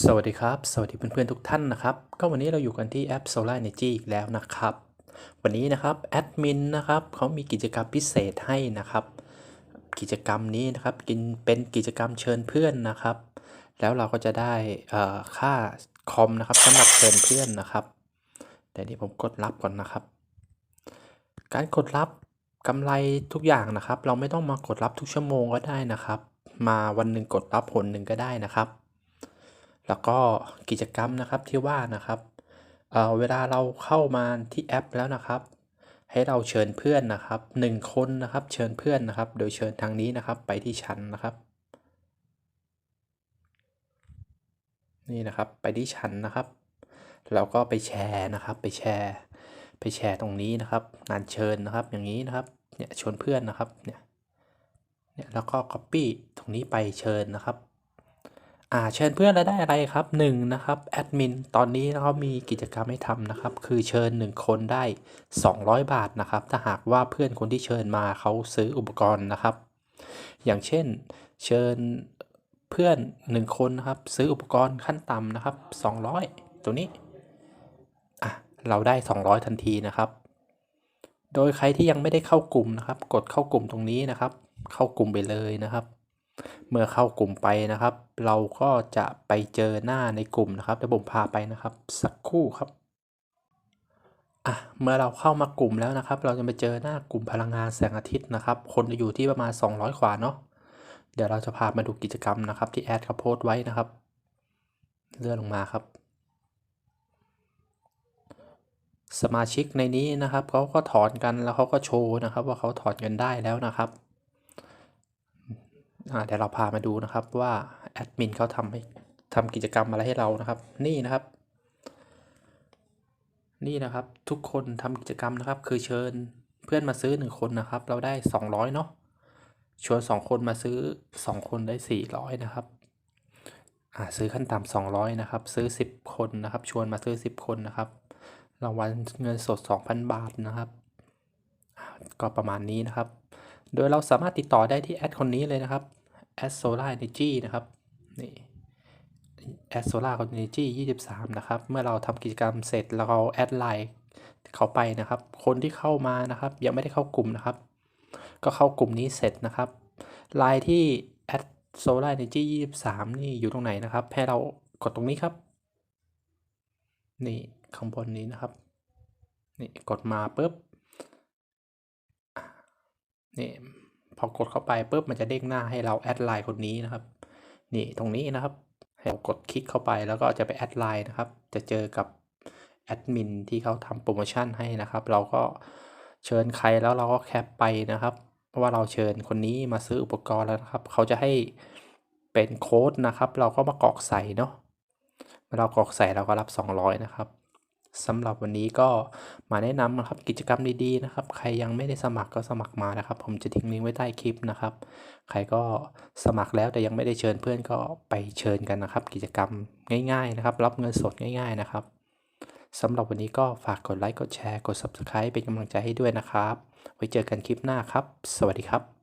สวัสดีครับ สวัสดีเพื่อนๆทุกท่านนะครับ ก็วันนี้เราอยู่กันที่แอป Solar Energy อีกแล้วนะครับ วันนี้นะครับแอดมินนะครับเขามีกิจกรรมพิเศษให้นะครับ กิจกรรมนี้นะครับกินเป็นกิจกรรมเชิญเพื่อนนะครับ แล้วเราก็จะได้ค่าคอมนะครับสำหรับเชิญเพื่อนนะครับแต่นี่ผมกดรับก่อนนะครับ การกดรับกำไรทุกอย่างนะครับ เราไม่ต้องมากดรับทุกชั่วโมงก็ได้นะครับ มาวันหนึ่งกดรับผลหนึ่งก็ได้นะครับ แล้วก็กิจกรรมนะครับที่ว่านะครับเอ่อเวลาเราเข้ามาที่แอปแล้วนะครับ ให้เราเชิญเพื่อนนะครับหนึ่งคนนะครับเชิญเพื่อนนะครับ โดยเชิญทางนี้นะครับไปที่ชั้นนะครับ นี่นะครับไปที่ชั้นนะครับแล้วก็ไปแชร์นะครับไปแชร์ ไปแชร์ตรงนี้นะครับ งานเชิญนะครับอย่างนี้นะครับเนี่ยชวนเพื่อนนะครับเนี่ยเนี่ยแล้วก็ Copy ตรงนี้ไปเชิญนะครับ อ่าเชิญเพื่อนแล้วได้อะไรครับ1นะครับแอดมินตอนนี้เขามีกิจกรรมให้ทำนะครับ คือเชิญ 1 คนได้ 200 บาทนะครับ ถ้าหากว่าเพื่อนคนที่เชิญมาเขาซื้ออุปกรณ์นะครับ อย่างเช่น เชิญเพื่อน 1 คนนะครับ ซื้ออุปกรณ์ขั้นต่ำนะครับ 200 ตัวนี้อะเราได้ 200 ทันทีนะครับ โดยใครที่ยังไม่ได้เข้ากลุ่มนะครับ กดเข้ากลุ่มตรงนี้นะครับ เข้ากลุ่มไปเลยนะครับ เมื่อเข้ากลุ่มไปนะครับ เราก็จะไปเจอหน้าในกลุ่มนะครับเดี๋ยวผมพาไปนะครับ สักครู่ครับอะเมื่อเราเข้ามากลุ่มแล้วนะครับ เราจะไปเจอหน้ากลุ่มพลังงานแสงอาทิตย์นะครับ คนจะอยู่ที่ประมาณ 200 กว่าเนาะเดี๋ยวเราจะพามาดูกิจกรรมนะครับ ที่แอดเขาโพสต์ไว้นะครับ เลื่อนลงมาครับ สมาชิกในนี้นะครับเขาก็ถอนกันแล้วเขาก็โชว์นะครับ ว่าเขาถอนเงินได้แล้วนะครับ เดี๋ยวเราพามาดูนะครับว่าแอดมินเขาทำให้ทำกิจกรรมอะไรให้เรานะครับ นี่นะครับ นี่นะครับทุกคนทำกิจกรรมนะครับ คือเชิญเพื่อนมาซื้อหนึ่งคนนะครับ เราได้ 200เนาะชวน 2 คนมาซื้อ 2 คนได้ 400 นะครับอ่าซื้อขั้นต่ำ200 นะครับ ซื้อ 10 คนนะครับ ชวนมาซื้อ 10 คนนะครับรางวัลเงินสด 2,000 บาทนะครับ ก็ประมาณนี้นะครับ โดยเราสามารถติดต่อได้ที่แอดคนนี้เลยนะครับแอด Solar Energy นะครับนี่แอด Solar Energy 23นะครับ เมื่อเราทำกิจกรรมเสร็จแล้วเราแอดไลน์เขาไปนะครับ คนที่เข้ามานะครับ ยังไม่ได้เข้ากลุ่มนะครับ ก็เข้ากลุ่มนี้เสร็จนะครับไลน์ที่แอด Solar Energy 23นี่อยู่ตรงไหนนะครับให้เรากดตรงนี้ครับนี่ข้างบนนี้นะครับนี่กดมาปุ๊บ นี่พอกดเข้าไปปุ๊บมันจะเด้งหน้าให้เราแอดไลน์คนนี้นะครับ นี่ตรงนี้นะครับให้เรากดคลิกเข้าไปแล้วก็จะไปแอดไลน์นะครับ จะเจอกับแอดมินที่เขาทำโปรโมชั่นให้นะครับ เราก็เชิญใครแล้วเราก็แคปไปนะครับว่าเราเชิญคนนี้มาซื้ออุปกรณ์แล้วนะครับ เขาจะให้เป็นโค้ดนะครับ เราก็มากรอกใส่เนาะเมื่อเรากรอกใส่เราก็รับ 200 นะครับ สำหรับวันนี้ก็มาแนะนำนะครับกิจกรรมดีๆนะครับ ใครยังไม่ได้สมัครก็สมัครมานะครับ ผมจะทิ้งลิงก์ไว้ใต้คลิปนะครับ ใครก็สมัครแล้วแต่ยังไม่ได้เชิญเพื่อนก็ไปเชิญกันนะครับ กิจกรรมง่ายๆนะครับ รับเงินสดง่าย ๆนะครับสำหรับวันนี้ก็ฝากกดไลค์กดแชร์กด Subscribe เป็นกำลังใจให้ด้วยนะครับ ไว้เจอกันคลิปหน้าครับ สวัสดีครับ